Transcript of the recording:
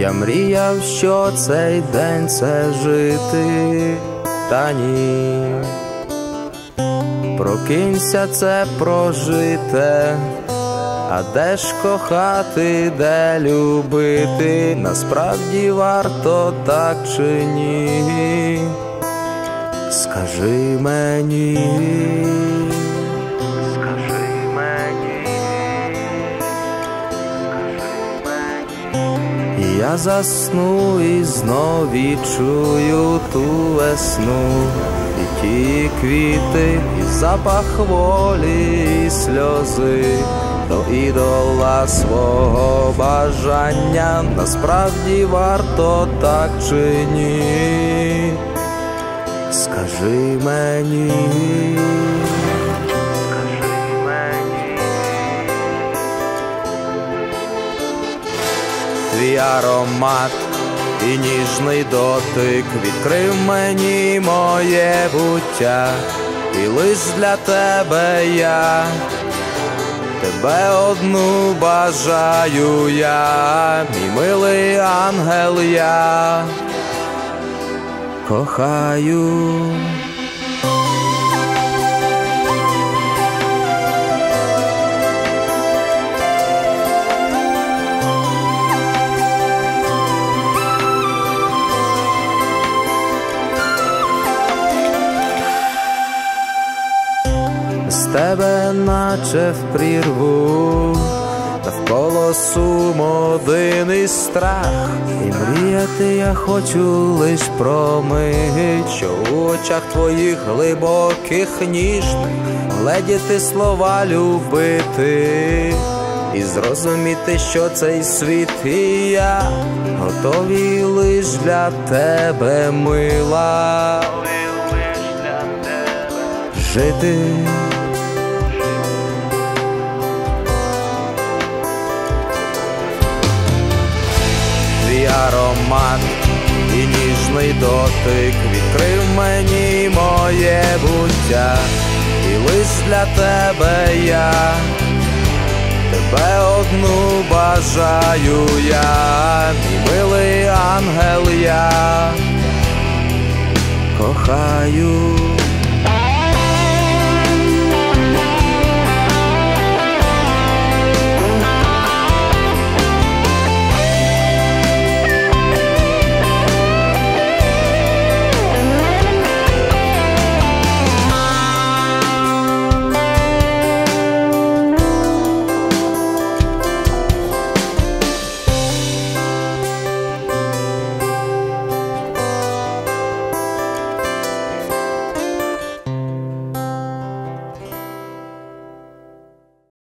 Я мріяв, що цей день це жити, та ні. Прокинься це прожите, а де ж кохати, де любити, насправді варто так чи ні? Скажи мені, Засну і знов відчую ту весну, і ті квіти, і запах волі, і сльози. До ідола свого бажання насправді варто так чи ні? Скажи мені, твій аромат і ніжний дотик відкрив мені моє буття, і лиш для тебе я. Тебе одну бажаю я, мій милий ангел я кохаю. З тебе наче в прірву, навколо сум один і страх, і мріяти я хочу лиш про мить, що у очах твоїх глибоких ніжних гледіти слова любити. І зрозуміти, що цей світ і я готові лиш для тебе мила. Жити. Аромат і ніжний дотик відкрив мені моє буття, і лиш для тебе я, тебе одну бажаю я, мій милий ангел я. Кохаю.